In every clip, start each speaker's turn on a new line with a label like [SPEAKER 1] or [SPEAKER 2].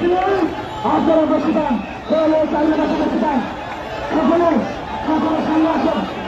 [SPEAKER 1] Diyoruz. Ankara başından, böyle Sayın Başbaşı'dan kapalı, kapalı sanırsın.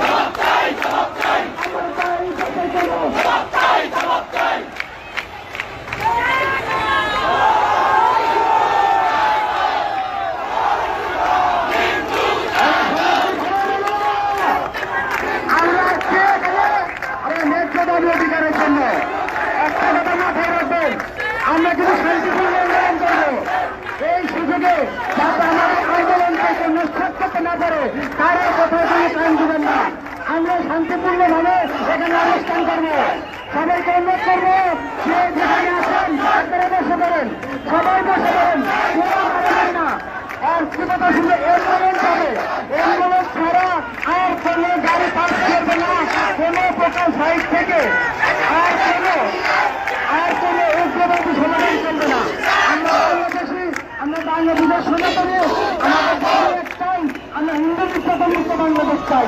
[SPEAKER 1] গুলি কেন আমার বাড়ি শান্তিপূর্ণ ভাবে এখানে অনুষ্ঠান করব। সবাইকে অনুরোধ করব, যে যেখানে আছেন আপনারা বসে পড়েন। সবাই বসে পড়েন না। আর কি কথা অ্যাম্বুলেন্স হবে। অ্যাম্বুলেন্স ছাড়া আর কোনো গাড়ি পাস করবে না, কোনো প্রকার সাইড থেকে। আর কোনো আর কোনো উগ্রবাদী সমাধান চলবে না। আমরা বাংলাদেশি, আমরা বাংলাদেশের সনাতনে, আমাদের একটাই, আমরা হিন্দু মুক্ত বাংলাদেশ চাই।